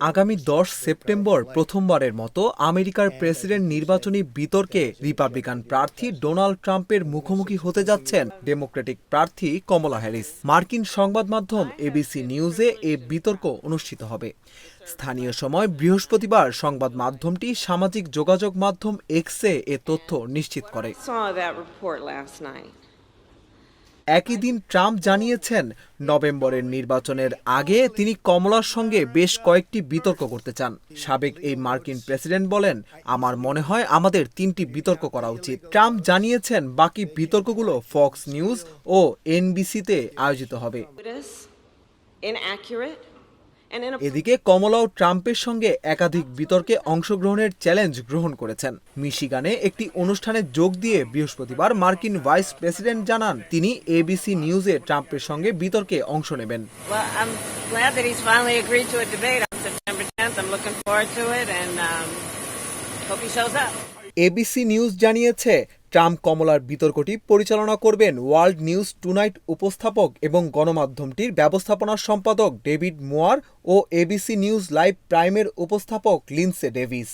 আগামী দশ সেপ্টেম্বর প্রথমবারের মতো আমেরিকার প্রেসিডেন্ট নির্বাচনী বিতর্কে রিপাবলিকান প্রার্থী ডোনাল্ড ট্রাম্পের মুখোমুখি হতে যাচ্ছেন ডেমোক্রেটিক প্রার্থী কমলা হ্যারিস। মার্কিন সংবাদ মাধ্যম এবিসি নিউজে এ বিতর্ক অনুষ্ঠিত হবে। স্থানীয় সময় বৃহস্পতিবার সংবাদ মাধ্যমটি সামাজিক যোগাযোগ মাধ্যম এক্সে এ তথ্য নিশ্চিত করে। একই দিন ট্রাম্প জানিয়েছেন, নভেম্বরের নির্বাচনের আগে তিনি কমলার সঙ্গে বেশ কয়েকটি বিতর্ক করতে চান। সাবেক এই মার্কিন প্রেসিডেন্ট বলেন, আমার মনে হয় আমাদের তিনটি বিতর্ক করা উচিত। ট্রাম্প জানিয়েছেন, বাকি বিতর্কগুলো ফক্স নিউজ ও এনবিসিতে আয়োজিত হবে। এদিকে কমলাও ট্রাম্পের সঙ্গে একাধিক বিতর্কে অংশগ্রহণের চ্যালেঞ্জ গ্রহণ করেছেন মিশিগানে একটি অনুষ্ঠানে যোগ দিয়ে বৃহস্পতিবার মার্কিন ভাইস প্রেসিডেন্ট জানান তিনি এবিসি নিউজে ট্রাম্পের সঙ্গে বিতর্কে অংশ নেবেন Well, I'm glad that he's finally agreed to a debate on September 10th. I'm looking forward to it and um. ABC news জানিয়েছে ট্রাম্প কমলার বিতর্কটি পরিচালনা করবেন ওয়ার্ল্ড নিউজ টুনাইট উপস্থাপক এবং গণমাধ্যমটির ব্যবস্থাপনা সম্পাদক ডেভিড মোয়ার ও এবিসি নিউজ লাইভ প্রাইমের উপস্থাপক লিন্সে ডেভিস।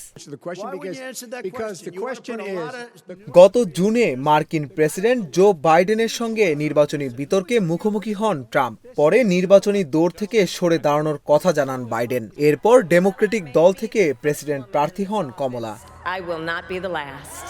গত জুনে মার্কিন প্রেসিডেন্ট জো বাইডেনের সঙ্গে নির্বাচনী বিতর্কে মুখোমুখি হন ট্রাম্প। পরে নির্বাচনী দৌড় থেকে সরে দাঁড়ানোর কথা জানান বাইডেন। এরপর ডেমোক্রেটিক দল থেকে প্রেসিডেন্ট প্রার্থী হন কমলা। I will not be the last.